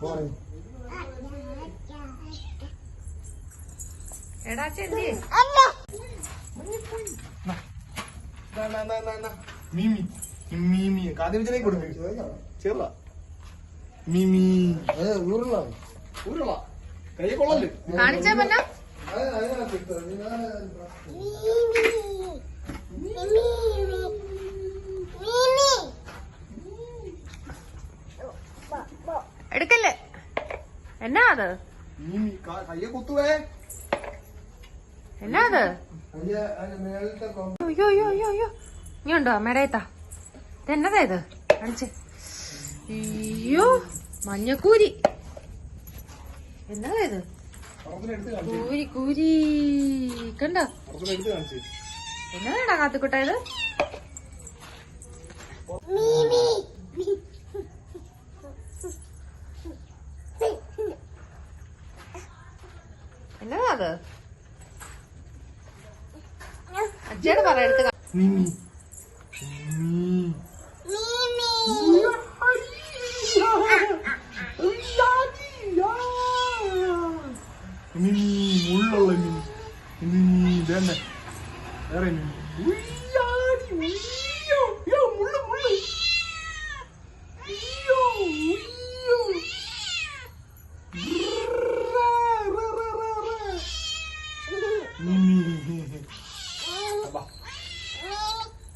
പോരെ. എടാ ദാ. മിമി മിമി കാതിരിച്ചിലേക്ക് കൊടുക്ക് ചെറുതാ മിമി ഉരുള ഉരുള കൈ കൊള്ളല്ലേ കാണിച്ചാ പന്ന എടുക്കല്ലേ? എന്നാ അത്? എന്നാ അത്? അയ്യോ അയ്യോ അയ്യോ അയ്യോ. ഇങ്ങോട്ടോ അമ്മയുടെത്താ ഇതെന്നതാ ഇത്? കാണിച്ചേ. അയ്യോ മഞ്ഞക്കൂരി. എന്നതാ ഇത്? കൂരി കൂരി. കണ്ടോ? എടുത്ത് കാണിച്ചു. എന്നതാടാ കാത്തുക്കുട്ട അത്. അച്ഛയുടെ പറ ഇതന്നെ. വേറെ മിമി. ഉയ്യാടി, ഉയ്യോ.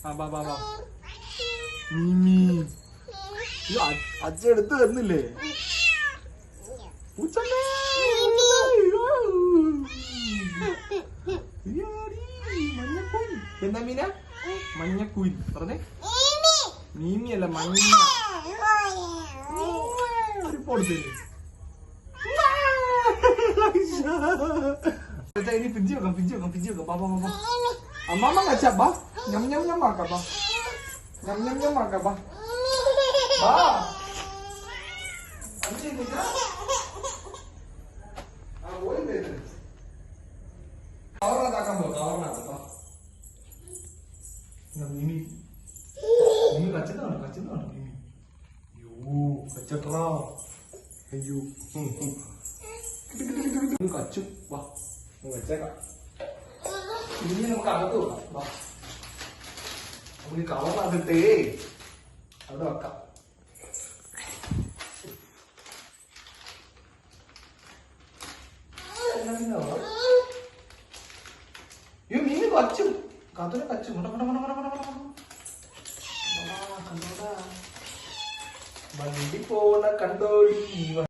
ആ, ബാ, ബാ, ബാ. മിമി. അയ്യോ, അ- അച്ഛ എടുത്ത്. അയ്യോടി, മഞ്ഞക്കുയിൽ. എന്താ മീന? മഞ്ഞക്കുയിൽ. പറഞ്ഞേ. മീമി അല്ല മഞ്ഞ. ഇനി പിഞ്ചി വെക്കാം പിഞ്ചി വെക്കാം പിഞ്ചി വെക്കാം. ബാ, ബാ. അമ്മാമ്മ കച്ചാ ബാ. ഞം ഞം ഞം ആക്കാം ബാ ഞം ഞം ഞം ആക്കാം ബാ അഞ്ച് മിനിറ്റ് ആ പോയി വരുന്നത് കവറിനകത്താക്കാൻ പോ കവറിനകത്ത് മിമി മിമി കച്ചതാണ് കച്ചതാണ് മിമി അയ്യോ കച്ചട്രാ അയ്യോ കച്ചു വാ വെച്ചേക്കാം ഇനി നമുക്ക് അകത്ത് വെക്കാം വാ നമുക്ക് കവറിനകത്തിട്ടേ അവിടെ വെക്കാം. അയ്യോ മീന് കച്ചു കാത്തുനെ കച്ചു കൊണ്ട കൊണ്ട കൊണ്ട കൊണ്ട കണ്ടോടാ വണ്ടി പോണ കണ്ടോടി